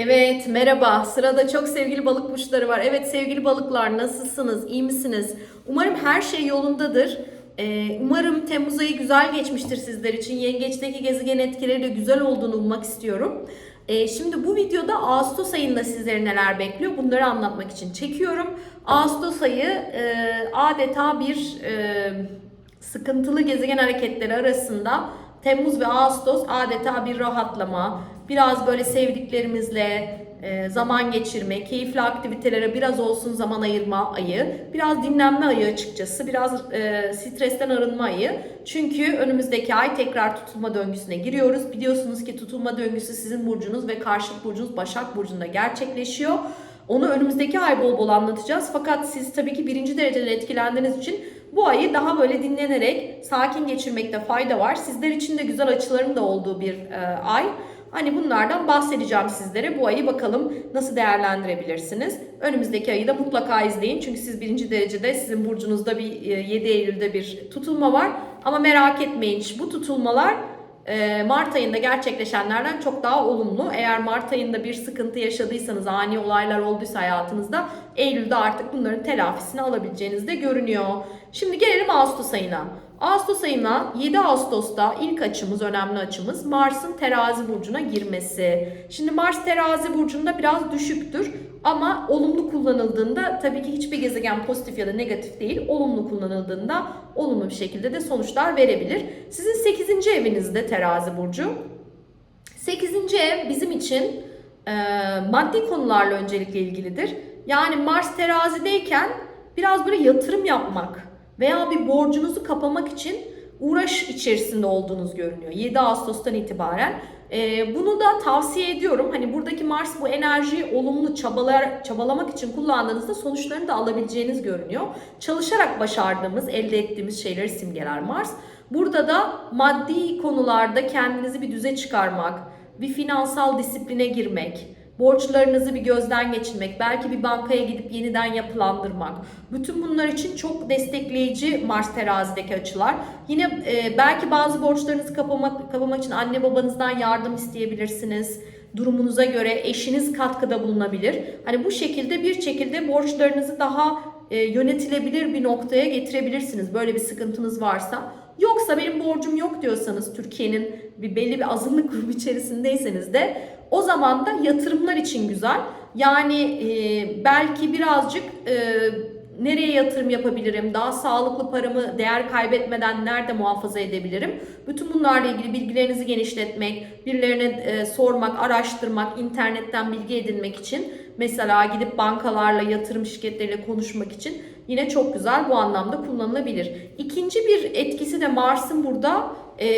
Evet, merhaba. Sırada çok sevgili balık burçları var. Evet sevgili balıklar nasılsınız? İyi misiniz? Umarım her şey yolundadır. Ee, umarım Temmuz ayı güzel geçmiştir sizler için. Yengeçteki gezegen etkileri de güzel olduğunu ummak istiyorum. Ee, şimdi bu videoda Ağustos ayında sizleri neler bekliyor bunları anlatmak için çekiyorum. Ağustos ayı e, adeta bir e, sıkıntılı gezegen hareketleri arasında Temmuz ve Ağustos adeta bir rahatlama, biraz böyle sevdiklerimizle e, zaman geçirme, keyifli aktivitelere biraz olsun zaman ayırma ayı, biraz dinlenme ayı açıkçası, biraz e, stresten arınma ayı. Çünkü önümüzdeki ay tekrar tutulma döngüsüne giriyoruz. Biliyorsunuz ki tutulma döngüsü sizin burcunuz ve karşıt burcunuz Başak Burcu'nda gerçekleşiyor. Onu önümüzdeki ay bol bol anlatacağız. Fakat siz tabii ki birinci dereceden etkilendiğiniz için bu ayı daha böyle dinlenerek sakin geçirmekte fayda var. Sizler için de güzel açıların da olduğu bir e, ay. Hani bunlardan bahsedeceğim sizlere. Bu ayı bakalım nasıl değerlendirebilirsiniz. Önümüzdeki ayı da mutlaka izleyin. Çünkü siz birinci derecede sizin burcunuzda bir e, 7 Eylül'de bir tutulma var. Ama merak etmeyin bu tutulmalar e, Mart ayında gerçekleşenlerden çok daha olumlu. Eğer Mart ayında bir sıkıntı yaşadıysanız, ani olaylar olduysa hayatınızda Eylül'de artık bunların telafisini alabileceğiniz de görünüyor. Şimdi gelelim Ağustos ayına. Ağustos ayına 7 Ağustos'ta ilk açımız, önemli açımız Mars'ın terazi burcuna girmesi. Şimdi Mars terazi burcunda biraz düşüktür ama olumlu kullanıldığında tabii ki hiçbir gezegen pozitif ya da negatif değil. Olumlu kullanıldığında olumlu bir şekilde de sonuçlar verebilir. Sizin 8. evinizde terazi burcu. 8. ev bizim için e, maddi konularla öncelikle ilgilidir. Yani Mars terazideyken biraz böyle yatırım yapmak veya bir borcunuzu kapamak için uğraş içerisinde olduğunuz görünüyor. 7 Ağustos'tan itibaren. Ee, bunu da tavsiye ediyorum. Hani buradaki Mars bu enerjiyi olumlu çabalar, çabalamak için kullandığınızda sonuçlarını da alabileceğiniz görünüyor. Çalışarak başardığımız, elde ettiğimiz şeyleri simgeler Mars. Burada da maddi konularda kendinizi bir düze çıkarmak, bir finansal disipline girmek, borçlarınızı bir gözden geçirmek, belki bir bankaya gidip yeniden yapılandırmak. Bütün bunlar için çok destekleyici Mars terazideki açılar. Yine e, belki bazı borçlarınızı kapamak, kapamak için anne babanızdan yardım isteyebilirsiniz. Durumunuza göre eşiniz katkıda bulunabilir. Hani bu şekilde bir şekilde borçlarınızı daha e, yönetilebilir bir noktaya getirebilirsiniz. Böyle bir sıkıntınız varsa. Yoksa benim borcum yok diyorsanız Türkiye'nin bir belli bir azınlık grubu içerisindeyseniz de o zaman da yatırımlar için güzel. Yani e, belki birazcık e, nereye yatırım yapabilirim, daha sağlıklı paramı değer kaybetmeden nerede muhafaza edebilirim? Bütün bunlarla ilgili bilgilerinizi genişletmek, birilerine e, sormak, araştırmak, internetten bilgi edinmek için mesela gidip bankalarla, yatırım şirketleriyle konuşmak için yine çok güzel bu anlamda kullanılabilir. İkinci bir etkisi de Mars'ın burada e,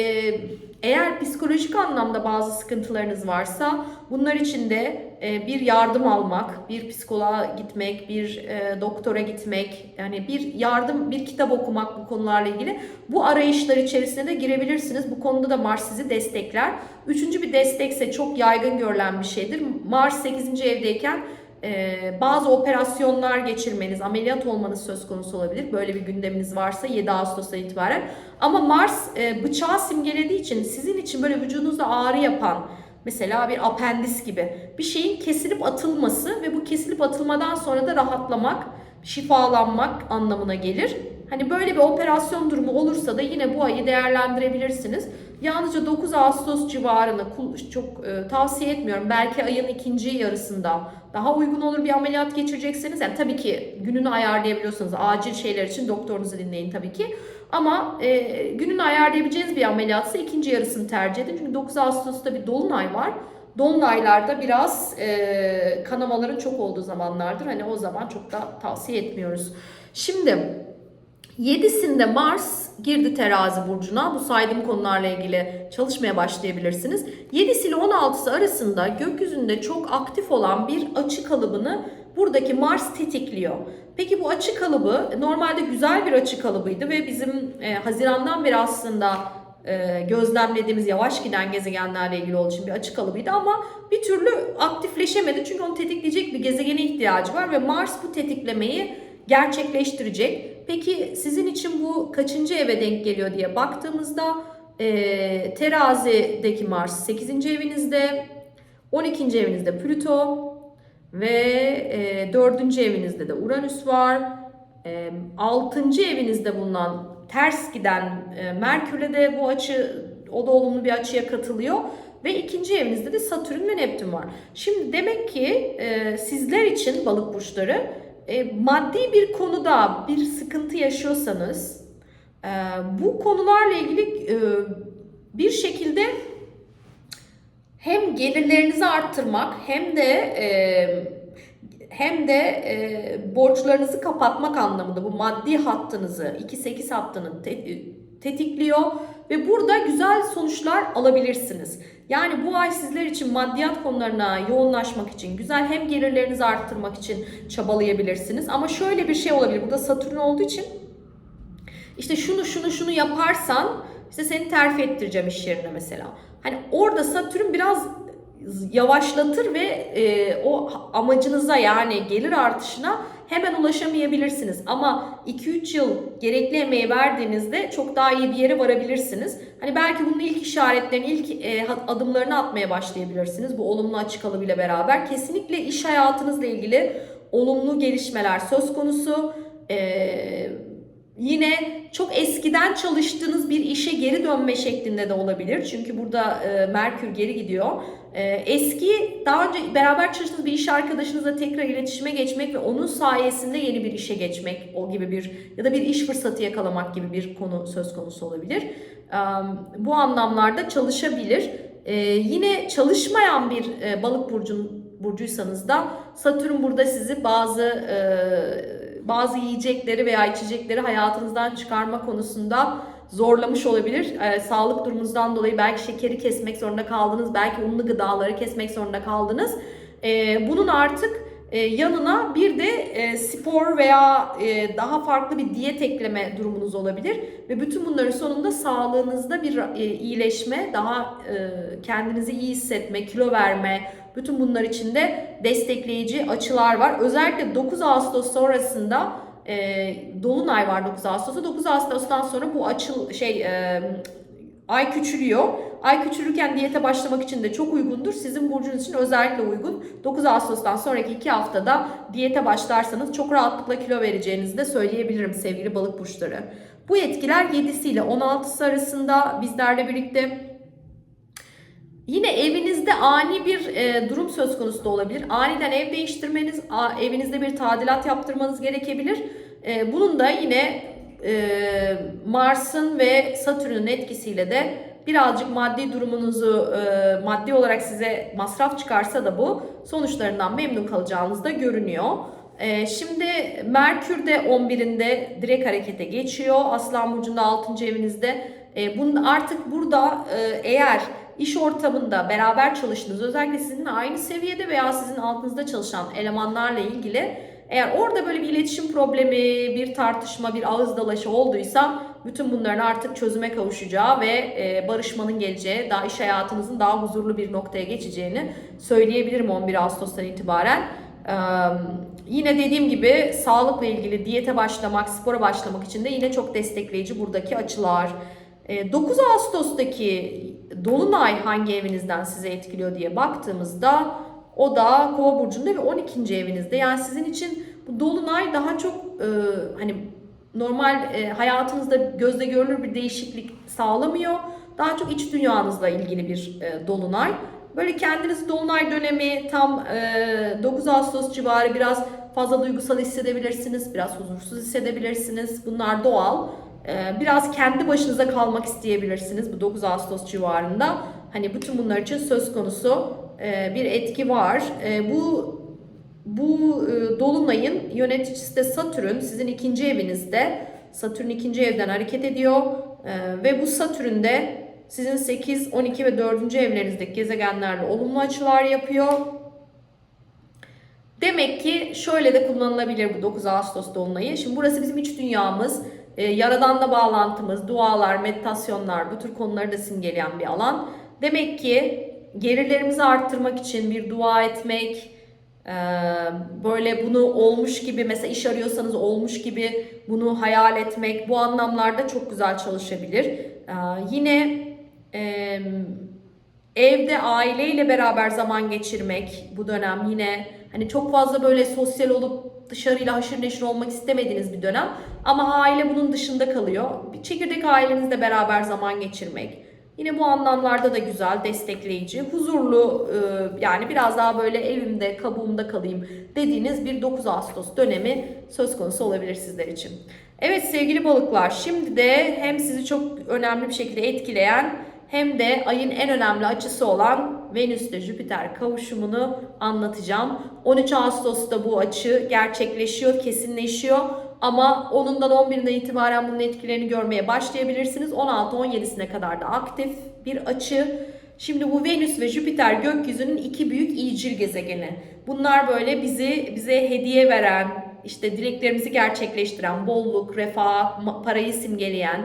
eğer psikolojik anlamda bazı sıkıntılarınız varsa bunlar için de e, bir yardım almak, bir psikoloğa gitmek, bir e, doktora gitmek, yani bir yardım, bir kitap okumak bu konularla ilgili bu arayışlar içerisine de girebilirsiniz. Bu konuda da Mars sizi destekler. Üçüncü bir destekse çok yaygın görülen bir şeydir. Mars 8. evdeyken ee, bazı operasyonlar geçirmeniz, ameliyat olmanız söz konusu olabilir. Böyle bir gündeminiz varsa 7 Ağustos'tan itibaren. Ama Mars e, bıçağı simgelediği için sizin için böyle vücudunuzda ağrı yapan, mesela bir apendis gibi bir şeyin kesilip atılması ve bu kesilip atılmadan sonra da rahatlamak, şifalanmak anlamına gelir. Hani böyle bir operasyon durumu olursa da yine bu ayı değerlendirebilirsiniz. Yalnızca 9 Ağustos civarını çok e, tavsiye etmiyorum. Belki ayın ikinci yarısında daha uygun olur bir ameliyat geçirecekseniz. Yani tabii ki gününü ayarlayabiliyorsanız acil şeyler için doktorunuzu dinleyin tabii ki. Ama e, gününü ayarlayabileceğiniz bir ameliyatsa ikinci yarısını tercih edin. Çünkü 9 Ağustos'ta bir dolunay var. Dolunaylarda biraz e, kanamaların çok olduğu zamanlardır. Hani o zaman çok da tavsiye etmiyoruz. Şimdi 7'sinde Mars girdi terazi burcuna. Bu saydığım konularla ilgili çalışmaya başlayabilirsiniz. 7'si ile 16'sı arasında gökyüzünde çok aktif olan bir açı kalıbını buradaki Mars tetikliyor. Peki bu açı kalıbı normalde güzel bir açı kalıbıydı ve bizim e, Haziran'dan beri aslında e, gözlemlediğimiz yavaş giden gezegenlerle ilgili olduğu için bir açı kalıbıydı ama bir türlü aktifleşemedi. Çünkü onu tetikleyecek bir gezegene ihtiyacı var ve Mars bu tetiklemeyi gerçekleştirecek. Peki sizin için bu kaçıncı eve denk geliyor diye baktığımızda e, terazideki Mars 8. evinizde, 12. evinizde Plüto ve e, 4. evinizde de Uranüs var. E, 6. evinizde bulunan ters giden e, Merkür'le de bu açı o da olumlu bir açıya katılıyor. Ve ikinci evinizde de Satürn ve Neptün var. Şimdi demek ki e, sizler için balık burçları e, maddi bir konuda bir sıkıntı yaşıyorsanız e, bu konularla ilgili e, bir şekilde hem gelirlerinizi arttırmak hem de e, hem de e, borçlarınızı kapatmak anlamında bu maddi hattınızı 2-8 hattını te- tetikliyor ve burada güzel sonuçlar alabilirsiniz. Yani bu ay sizler için maddiyat konularına yoğunlaşmak için güzel hem gelirlerinizi arttırmak için çabalayabilirsiniz. Ama şöyle bir şey olabilir. Burada Satürn olduğu için işte şunu şunu şunu yaparsan işte seni terfi ettireceğim iş yerine mesela. Hani orada Satürn biraz yavaşlatır ve e, o amacınıza yani gelir artışına hemen ulaşamayabilirsiniz. Ama 2-3 yıl gerekli emeği verdiğinizde çok daha iyi bir yere varabilirsiniz. Hani belki bunun ilk işaretlerini, ilk e, adımlarını atmaya başlayabilirsiniz. Bu olumlu açık alımıyla beraber. Kesinlikle iş hayatınızla ilgili olumlu gelişmeler söz konusu. Eee Yine çok eskiden çalıştığınız bir işe geri dönme şeklinde de olabilir. Çünkü burada e, Merkür geri gidiyor. E, eski daha önce beraber çalıştığınız bir iş arkadaşınızla tekrar iletişime geçmek ve onun sayesinde yeni bir işe geçmek o gibi bir ya da bir iş fırsatı yakalamak gibi bir konu söz konusu olabilir. Bu anlamlarda çalışabilir. E, yine çalışmayan bir e, balık burcun burcuysanız da Satürn burada sizi bazı e, bazı yiyecekleri veya içecekleri hayatınızdan çıkarma konusunda zorlamış olabilir. E, sağlık durumunuzdan dolayı belki şekeri kesmek zorunda kaldınız, belki unlu gıdaları kesmek zorunda kaldınız. E, bunun artık e, yanına bir de e, spor veya e, daha farklı bir diyet ekleme durumunuz olabilir ve bütün bunların sonunda sağlığınızda bir e, iyileşme, daha e, kendinizi iyi hissetme, kilo verme, bütün bunlar için de destekleyici açılar var. Özellikle 9 Ağustos sonrasında e, Dolunay var 9 Ağustos'ta. 9 Ağustos'tan sonra bu açıl şey e, ay küçülüyor. Ay küçülürken diyete başlamak için de çok uygundur. Sizin burcunuz için özellikle uygun. 9 Ağustos'tan sonraki 2 haftada diyete başlarsanız çok rahatlıkla kilo vereceğinizi de söyleyebilirim sevgili balık burçları. Bu etkiler 7'si ile 16'sı arasında bizlerle birlikte Yine evinizde ani bir e, durum söz konusu da olabilir. Aniden ev değiştirmeniz, a, evinizde bir tadilat yaptırmanız gerekebilir. E, bunun da yine e, Mars'ın ve Satürn'ün etkisiyle de birazcık maddi durumunuzu e, maddi olarak size masraf çıkarsa da bu sonuçlarından memnun kalacağınız da görünüyor. E, şimdi Merkür de 11'inde direkt harekete geçiyor. Aslan Burcu'nda 6. evinizde. E, bunun artık burada e, eğer iş ortamında beraber çalıştığınız özellikle sizinle aynı seviyede veya sizin altınızda çalışan elemanlarla ilgili eğer orada böyle bir iletişim problemi, bir tartışma, bir ağız dalaşı olduysa bütün bunların artık çözüme kavuşacağı ve e, barışmanın geleceği, daha iş hayatınızın daha huzurlu bir noktaya geçeceğini söyleyebilirim 11 Ağustos'tan itibaren. Ee, yine dediğim gibi sağlıkla ilgili diyete başlamak, spora başlamak için de yine çok destekleyici buradaki açılar. 9 Ağustos'taki Dolunay hangi evinizden size etkiliyor diye baktığımızda o da Kova burcunda ve 12. evinizde. Yani sizin için bu dolunay daha çok e, hani normal e, hayatınızda gözle görülür bir değişiklik sağlamıyor. Daha çok iç dünyanızla ilgili bir e, dolunay. Böyle kendinizi dolunay dönemi tam e, 9 Ağustos civarı biraz fazla duygusal hissedebilirsiniz. Biraz huzursuz hissedebilirsiniz. Bunlar doğal. E, biraz kendi başınıza kalmak isteyebilirsiniz bu 9 Ağustos civarında. Hani bütün bunlar için söz konusu bir etki var. E, bu bu dolunayın yöneticisi de Satürn sizin ikinci evinizde. Satürn ikinci evden hareket ediyor ve bu Satürn de sizin 8, 12 ve 4. evlerinizdeki gezegenlerle olumlu açılar yapıyor. Demek ki şöyle de kullanılabilir bu 9 Ağustos dolunayı. Şimdi burası bizim iç dünyamız. E, Yaradanla bağlantımız, dualar, meditasyonlar bu tür konuları da simgeleyen bir alan. Demek ki gelirlerimizi arttırmak için bir dua etmek, e, böyle bunu olmuş gibi mesela iş arıyorsanız olmuş gibi bunu hayal etmek bu anlamlarda çok güzel çalışabilir. E, yine Evde aileyle beraber zaman geçirmek bu dönem yine hani çok fazla böyle sosyal olup dışarıyla haşır neşir olmak istemediğiniz bir dönem ama aile bunun dışında kalıyor. Bir çekirdek ailenizle beraber zaman geçirmek. Yine bu anlamlarda da güzel, destekleyici, huzurlu e, yani biraz daha böyle evimde, kabuğumda kalayım dediğiniz bir 9 Ağustos dönemi söz konusu olabilir sizler için. Evet sevgili balıklar şimdi de hem sizi çok önemli bir şekilde etkileyen hem de ayın en önemli açısı olan Venüs ile Jüpiter kavuşumunu anlatacağım. 13 Ağustos'ta bu açı gerçekleşiyor, kesinleşiyor. Ama onundan 11'inden itibaren bunun etkilerini görmeye başlayabilirsiniz. 16-17'sine kadar da aktif bir açı. Şimdi bu Venüs ve Jüpiter gökyüzünün iki büyük iyicil gezegeni. Bunlar böyle bizi bize hediye veren, işte dileklerimizi gerçekleştiren, bolluk, refah, parayı simgeleyen,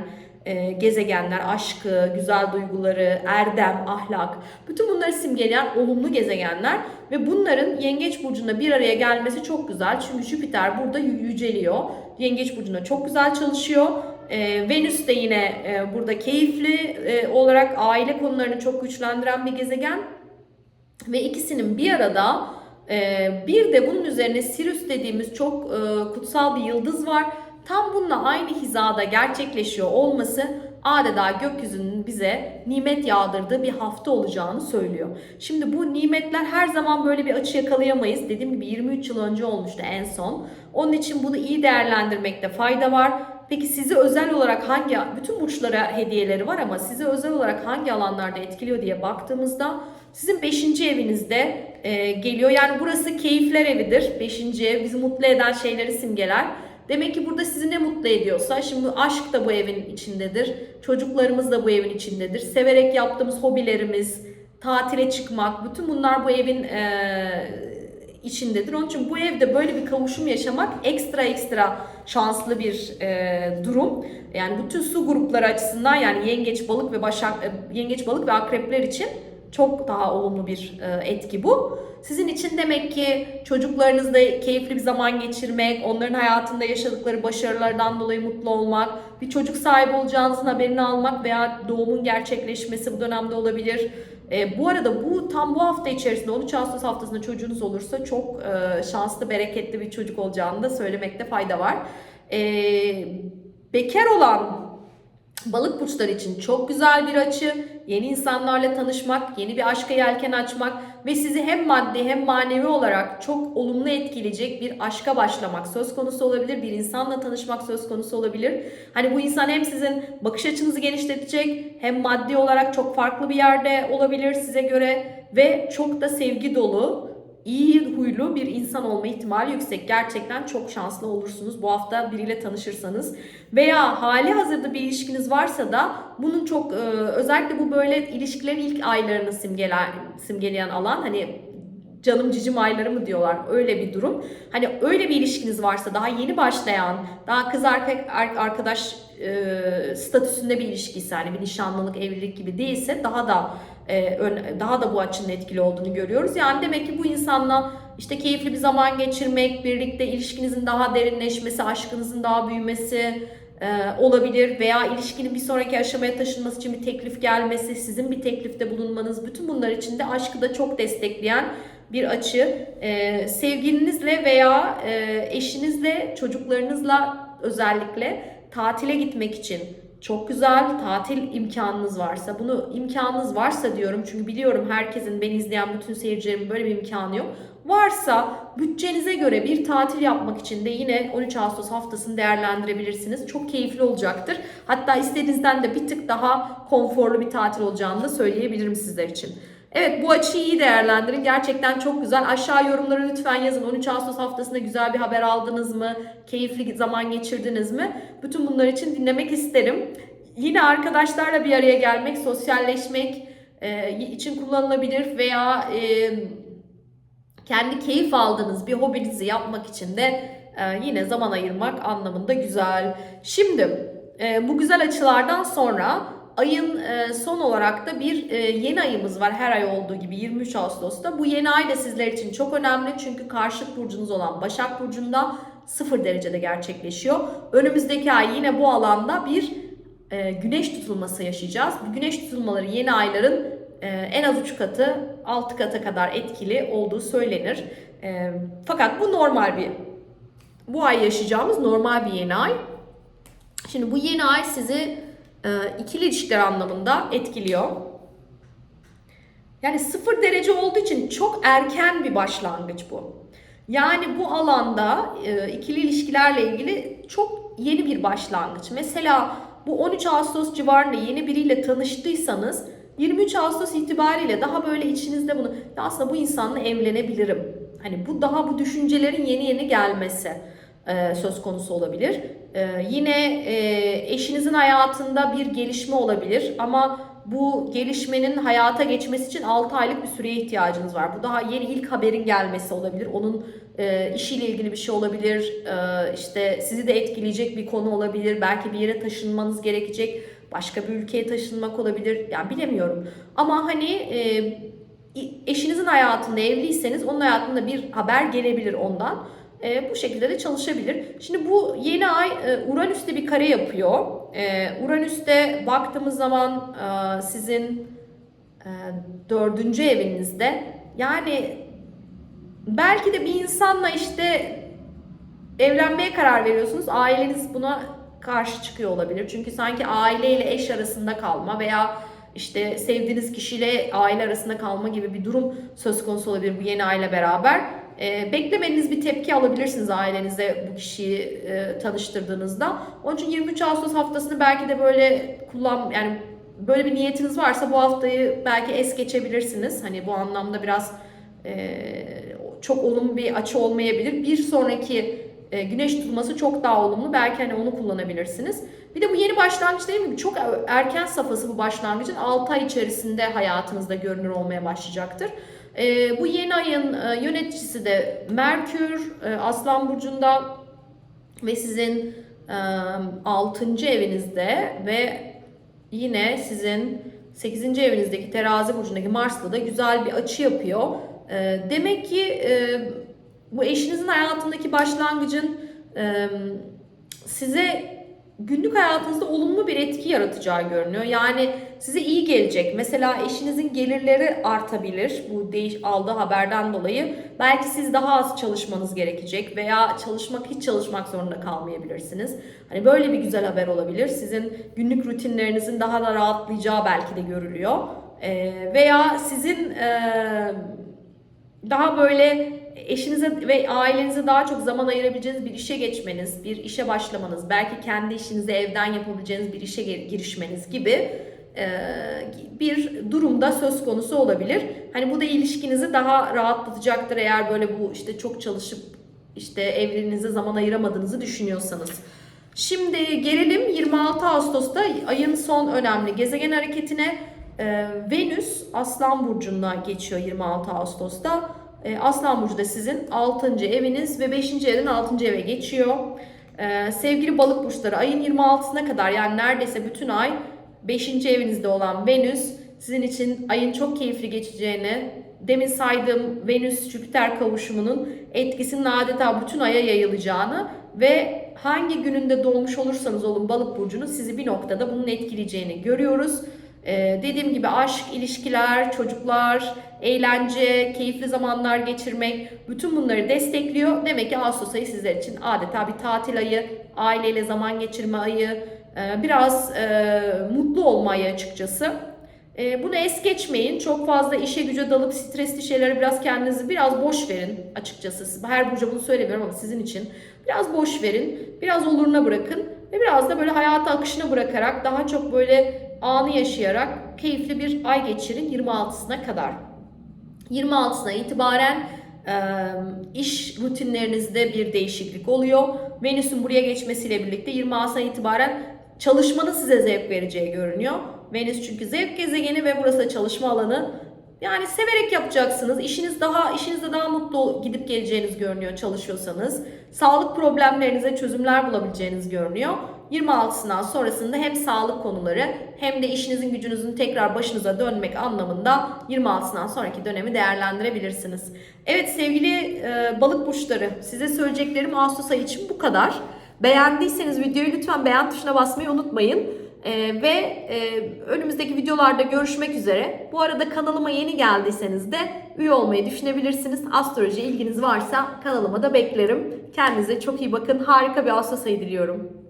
e, gezegenler, aşkı, güzel duyguları, erdem, ahlak, bütün bunları simgeleyen olumlu gezegenler ve bunların Yengeç burcunda bir araya gelmesi çok güzel. Çünkü Jüpiter burada yü- yüceliyor. Yengeç burcunda çok güzel çalışıyor. E, Venüs de yine e, burada keyifli e, olarak aile konularını çok güçlendiren bir gezegen ve ikisinin bir arada e, bir de bunun üzerine Sirius dediğimiz çok e, kutsal bir yıldız var. Tam bununla aynı hizada gerçekleşiyor olması adeta gökyüzünün bize nimet yağdırdığı bir hafta olacağını söylüyor. Şimdi bu nimetler her zaman böyle bir açı yakalayamayız. Dediğim gibi 23 yıl önce olmuştu en son. Onun için bunu iyi değerlendirmekte fayda var. Peki sizi özel olarak hangi, bütün burçlara hediyeleri var ama sizi özel olarak hangi alanlarda etkiliyor diye baktığımızda sizin 5. evinizde e, geliyor. Yani burası keyifler evidir. 5. ev bizi mutlu eden şeyleri simgeler. Demek ki burada sizi ne mutlu ediyorsa, şimdi aşk da bu evin içindedir. Çocuklarımız da bu evin içindedir. Severek yaptığımız hobilerimiz, tatile çıkmak, bütün bunlar bu evin e, içindedir. Onun için bu evde böyle bir kavuşum yaşamak ekstra ekstra şanslı bir e, durum. Yani bütün su grupları açısından yani yengeç, balık ve başak, yengeç, balık ve akrepler için çok daha olumlu bir e, etki bu. Sizin için demek ki çocuklarınızla keyifli bir zaman geçirmek, onların hayatında yaşadıkları başarılardan dolayı mutlu olmak, bir çocuk sahibi olacağınızın haberini almak veya doğumun gerçekleşmesi bu dönemde olabilir. E, bu arada bu tam bu hafta içerisinde 13 Ağustos haftasında çocuğunuz olursa çok e, şanslı, bereketli bir çocuk olacağını da söylemekte fayda var. E, bekar olan Balık burçları için çok güzel bir açı. Yeni insanlarla tanışmak, yeni bir aşka yelken açmak ve sizi hem maddi hem manevi olarak çok olumlu etkileyecek bir aşka başlamak söz konusu olabilir. Bir insanla tanışmak söz konusu olabilir. Hani bu insan hem sizin bakış açınızı genişletecek hem maddi olarak çok farklı bir yerde olabilir size göre ve çok da sevgi dolu iyi huylu bir insan olma ihtimali yüksek. Gerçekten çok şanslı olursunuz bu hafta biriyle tanışırsanız. Veya hali hazırda bir ilişkiniz varsa da bunun çok e, özellikle bu böyle ilişkilerin ilk aylarını simgeleyen, simgeleyen alan hani canım cicim ayları mı diyorlar öyle bir durum. Hani öyle bir ilişkiniz varsa daha yeni başlayan, daha kız ar- arkadaş e, statüsünde bir ilişkiyse hani bir nişanlılık, evlilik gibi değilse daha da daha da bu açının etkili olduğunu görüyoruz. Yani demek ki bu insanla işte keyifli bir zaman geçirmek, birlikte ilişkinizin daha derinleşmesi, aşkınızın daha büyümesi e, olabilir veya ilişkinin bir sonraki aşamaya taşınması için bir teklif gelmesi, sizin bir teklifte bulunmanız, bütün bunlar için de aşkı da çok destekleyen bir açı. E, sevgilinizle veya e, eşinizle, çocuklarınızla özellikle tatile gitmek için çok güzel tatil imkanınız varsa, bunu imkanınız varsa diyorum çünkü biliyorum herkesin beni izleyen bütün seyircilerimin böyle bir imkanı yok. Varsa bütçenize göre bir tatil yapmak için de yine 13 Ağustos haftasını değerlendirebilirsiniz. Çok keyifli olacaktır. Hatta istediğinizden de bir tık daha konforlu bir tatil olacağını da söyleyebilirim sizler için. Evet bu açıyı iyi değerlendirin. Gerçekten çok güzel. Aşağı yorumlara lütfen yazın. 13 Ağustos haftasında güzel bir haber aldınız mı? Keyifli zaman geçirdiniz mi? Bütün bunlar için dinlemek isterim. Yine arkadaşlarla bir araya gelmek, sosyalleşmek e, için kullanılabilir veya e, kendi keyif aldığınız bir hobinizi yapmak için de e, yine zaman ayırmak anlamında güzel. Şimdi e, bu güzel açılardan sonra ayın e, son olarak da bir e, yeni ayımız var her ay olduğu gibi 23 Ağustos'ta. Bu yeni ay da sizler için çok önemli çünkü karşıt burcunuz olan Başak Burcu'nda 0 derecede gerçekleşiyor. Önümüzdeki ay yine bu alanda bir e, güneş tutulması yaşayacağız. Bu güneş tutulmaları yeni ayların en az 3 katı 6 kata kadar etkili olduğu söylenir. Fakat bu normal bir bu ay yaşayacağımız normal bir yeni ay. Şimdi bu yeni ay sizi ikili ilişkiler anlamında etkiliyor. Yani sıfır derece olduğu için çok erken bir başlangıç bu. Yani bu alanda e, ikili ilişkilerle ilgili çok yeni bir başlangıç. Mesela bu 13 Ağustos civarında yeni biriyle tanıştıysanız 23 Ağustos itibariyle daha böyle içinizde bunu "Ya aslında bu insanla evlenebilirim. Hani bu daha bu düşüncelerin yeni yeni gelmesi e, söz konusu olabilir. E, yine e, eşinizin hayatında bir gelişme olabilir ama bu gelişmenin hayata geçmesi için 6 aylık bir süreye ihtiyacınız var. Bu daha yeni ilk haberin gelmesi olabilir. Onun e, işiyle ilgili bir şey olabilir. E, işte sizi de etkileyecek bir konu olabilir. Belki bir yere taşınmanız gerekecek. Başka bir ülkeye taşınmak olabilir. Yani bilemiyorum. Ama hani e, eşinizin hayatında evliyseniz onun hayatında bir haber gelebilir ondan. E, bu şekilde de çalışabilir. Şimdi bu yeni ay e, Uranüs'te bir kare yapıyor. E, Uranüs'te baktığımız zaman e, sizin e, dördüncü evinizde yani belki de bir insanla işte evlenmeye karar veriyorsunuz. Aileniz buna karşı çıkıyor olabilir. Çünkü sanki aile ile eş arasında kalma veya işte sevdiğiniz kişiyle aile arasında kalma gibi bir durum söz konusu olabilir bu yeni aile beraber. E, beklemediğiniz bir tepki alabilirsiniz ailenize bu kişiyi e, tanıştırdığınızda. Onun için 23 Ağustos haftasını belki de böyle kullan yani böyle bir niyetiniz varsa bu haftayı belki es geçebilirsiniz. Hani bu anlamda biraz e, çok olumlu bir açı olmayabilir. Bir sonraki e, güneş tutulması çok daha olumlu. Belki hani onu kullanabilirsiniz. Bir de bu yeni başlangıç değil mi? Çok erken safhası bu başlangıcın 6 ay içerisinde hayatınızda görünür olmaya başlayacaktır. E, bu yeni ayın e, yöneticisi de Merkür e, Aslan Burcu'nda ve sizin e, 6. evinizde ve yine sizin 8. evinizdeki terazi burcundaki Mars'la da güzel bir açı yapıyor. E, demek ki e, bu eşinizin hayatındaki başlangıcın e, size günlük hayatınızda olumlu bir etki yaratacağı görünüyor. Yani size iyi gelecek. Mesela eşinizin gelirleri artabilir bu değiş aldığı haberden dolayı. Belki siz daha az çalışmanız gerekecek veya çalışmak hiç çalışmak zorunda kalmayabilirsiniz. Hani böyle bir güzel haber olabilir. Sizin günlük rutinlerinizin daha da rahatlayacağı belki de görülüyor. Ee, veya sizin e, daha böyle eşinize ve ailenize daha çok zaman ayırabileceğiniz bir işe geçmeniz, bir işe başlamanız, belki kendi işinizi evden yapabileceğiniz bir işe girişmeniz gibi e, bir durumda söz konusu olabilir. Hani bu da ilişkinizi daha rahatlatacaktır eğer böyle bu işte çok çalışıp işte evliliğinize zaman ayıramadığınızı düşünüyorsanız. Şimdi gelelim 26 Ağustos'ta ayın son önemli gezegen hareketine e, Venüs Aslan Burcu'na geçiyor 26 Ağustos'ta. E, Aslan Burcu da sizin 6. eviniz ve 5. evden 6. eve geçiyor. E, sevgili balık burçları ayın 26'sına kadar yani neredeyse bütün ay 5. evinizde olan Venüs sizin için ayın çok keyifli geçeceğini, demin saydığım Venüs-Jüpiter kavuşumunun etkisinin adeta bütün aya yayılacağını ve hangi gününde doğmuş olursanız olun balık burcunun sizi bir noktada bunun etkileyeceğini görüyoruz. Ee, dediğim gibi aşk, ilişkiler, çocuklar, eğlence, keyifli zamanlar geçirmek bütün bunları destekliyor. Demek ki Ağustos ayı sizler için adeta bir tatil ayı, aileyle zaman geçirme ayı, e, biraz e, mutlu olma ayı açıkçası. E, bunu es geçmeyin. Çok fazla işe güce dalıp stresli şeylere biraz kendinizi biraz boş verin açıkçası. Her burca bunu söylemiyorum ama sizin için. Biraz boş verin. Biraz oluruna bırakın. Ve biraz da böyle hayata akışına bırakarak daha çok böyle anı yaşayarak keyifli bir ay geçirin 26'sına kadar. 26'sına itibaren iş rutinlerinizde bir değişiklik oluyor. Venüs'ün buraya geçmesiyle birlikte 26'sına itibaren çalışmanın size zevk vereceği görünüyor. Venüs çünkü zevk gezegeni ve burası da çalışma alanı. Yani severek yapacaksınız. İşiniz daha işinizde daha mutlu gidip geleceğiniz görünüyor çalışıyorsanız. Sağlık problemlerinize çözümler bulabileceğiniz görünüyor. 26'sından sonrasında hem sağlık konuları hem de işinizin gücünüzün tekrar başınıza dönmek anlamında 26'sından sonraki dönemi değerlendirebilirsiniz. Evet sevgili e, balık burçları size söyleyeceklerim Ağustos ayı için bu kadar. Beğendiyseniz videoyu lütfen beğen tuşuna basmayı unutmayın. Ee, ve e, önümüzdeki videolarda görüşmek üzere. Bu arada kanalıma yeni geldiyseniz de üye olmayı düşünebilirsiniz. Astroloji ilginiz varsa kanalıma da beklerim. Kendinize çok iyi bakın. Harika bir Ağustos ayı diliyorum.